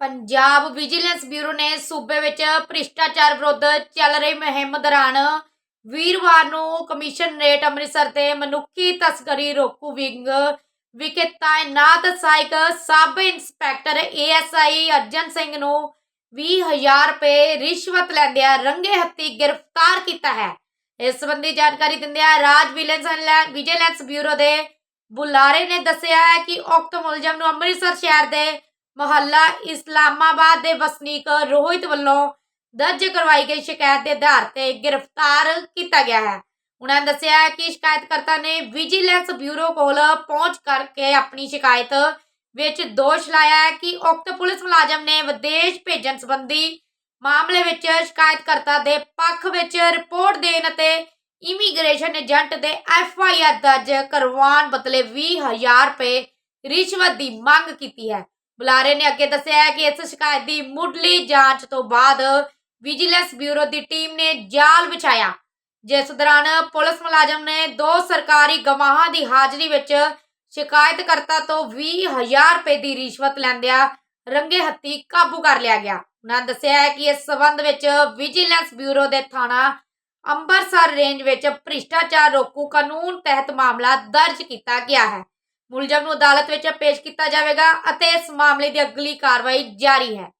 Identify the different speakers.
Speaker 1: Punjab vigilance bureau ਨੇ ਸੂਬੇ ਵਿੱਚ ਭ੍ਰਿਸ਼ਟਾਚਾਰ ਵਿਰੁੱਧ ਚੱਲ ਰਹੀ ਮੁਹਿੰਮ ਦੌਰਾਨ ਵੀਰਵਾਰ ਨੂੰ ਕਮਿਸ਼ਨ ਰੇਟ ਅੰਮ੍ਰਿਤਸਰ ਤੇ ਮਨੁੱਖੀ ਤਸਕਰੀ ਰੋਕੂ ਵਿੰਗ ਵਿਖੇ ਤਾਇਨਾਤ ਸਹਾਇਕ sub inspector ASI Arjan Singh ਨੂੰ 20000 ਰੁਪਏ ਰਿਸ਼ਵਤ ਲੈਂਦਿਆਂ ਰੰਗੇ ਹੱਥੀ ਗ੍ਰਿਫਤਾਰ ਕੀਤਾ ਹੈ। ਇਸ ਸੰਬੰਧੀ ਜਾਣਕਾਰੀ ਦਿੰਦਿਆਂ ਰਾਜ ਵਿਜੀਲੈਂਸ ਵਿਜੀਲੈਂਸ ਬਿਊਰੋ ਦੇ ਬੁਲਾਰੇ ਨੇ ਦੱਸਿਆ ਹੈ ਕਿ ਉਕਤ ਮੁਲਜ਼ਮ ਨੂੰ ਅੰਮ੍ਰਿਤਸਰ ਸ਼ਹਿਰ ਦੇ ਮੁਹੱਲਾ ਇਸਲਾਮਾਬਾਦ ਦੇ ਵਸਨੀਕ ਰੋਹਿਤ ਵੱਲੋਂ ਦਰਜ ਕਰਵਾਈ ਗਈ ਸ਼ਿਕਾਇਤ ਦੇ ਆਧਾਰ ਤੇ ਗ੍ਰਿਫਤਾਰ ਕੀਤਾ ਗਿਆ ਹੈ। ਉਹਨਾਂ ਦੱਸਿਆ ਕਿ ਸ਼ਿਕਾਇਤਕਰਤਾ ਨੇ ਵਿਜੀਲੈਂਸ ਬਿਊਰੋ ਕੋਲ ਪਹੁੰਚ ਕਰਕੇ ਆਪਣੀ ਸ਼ਿਕਾਇਤ ਵਿੱਚ ਦੋਸ਼ ਲਾਇਆ ਹੈ ਕਿ ਉਕਤ ਪੁਲਿਸ ਮੁਲਾਜ਼ਮ ਨੇ ਵਿਦੇਸ਼ ਭੇਜਣ ਸੰਬੰਧੀ ਮਾਮਲੇ ਵਿੱਚ ਸ਼ਿਕਾਇਤਕਰਤਾ ਦੇ ਪੱਖ ਵਿੱਚ ਰਿਪੋਰਟ ਦੇਣ ਅਤੇ ਇਮੀਗ੍ਰੇਸ਼ਨ ਏਜੰਟ ਦੇ ਐਫ ਆਈ ਆਰ ਦਰਜ ਕਰਵਾਉਣ ਬਦਲੇ 20000 ਰੁਪਏ ਰਿਸ਼ਵਤ ਦੀ ਮੰਗ ਕੀਤੀ ਹੈ। ਬੁਲਾਰੇ ਨੇ ਅੱਗੇ ਦੱਸਿਆ ਹੈ ਕਿ ਇਸ ਸ਼ਿਕਾਇਤ ਦੀ ਮੁੱਢਲੀ ਜਾਂਚ ਤੋਂ ਬਾਅਦ ਵਿਜੀਲੈਂਸ ਬਿਊਰੋ ਦੀ ਟੀਮ ਨੇ ਜਾਲ ਵਿਛਾਇਆ। ਜਿਸ ਦੌਰਾਨ ਪੁਲਿਸ ਮੁਲਾਜ਼ਮ ਨੇ ਦੋ ਸਰਕਾਰੀ ਗਵਾਹਾਂ ਦੀ ਹਾਜ਼ਰੀ ਵਿੱਚ ਸ਼ਿਕਾਇਤਕਰਤਾ ਤੋਂ 20000 ਰੁਪਏ ਦੀ ਰਿਸ਼ਵਤ ਲੈਂਦਿਆਂ ਰੰਗੇ ਹੱਥੀ ਕਾਬੂ ਕਰ ਲਿਆ ਗਿਆ। ਉਹਨਾਂ ਦੱਸਿਆ ਹੈ ਕਿ ਇਸ ਸਬੰਧ ਵਿੱਚ ਵਿਜੀਲੈਂਸ ਬਿਊਰੋ ਦੇ ਥਾਣਾ ਅੰਮ੍ਰਿਤਸਰ ਰੇਂਜ ਵਿੱਚ ਭ੍ਰਿਸ਼ਟਾਚਾਰ ਰੋਕੂ ਕਾਨੂੰਨ ਤਹਿਤ ਮਾਮਲਾ ਦਰਜ ਕੀਤਾ ਗਿਆ ਹੈ। ਮੁਲਜ਼ਮ ਨੂੰ ਅਦਾਲਤ ਵਿੱਚ ਪੇਸ਼ ਕੀਤਾ ਜਾਵੇਗਾ ਅਤੇ ਇਸ ਮਾਮਲੇ ਦੀ ਅਗਲੀ ਕਾਰਵਾਈ ਜਾਰੀ ਹੈ।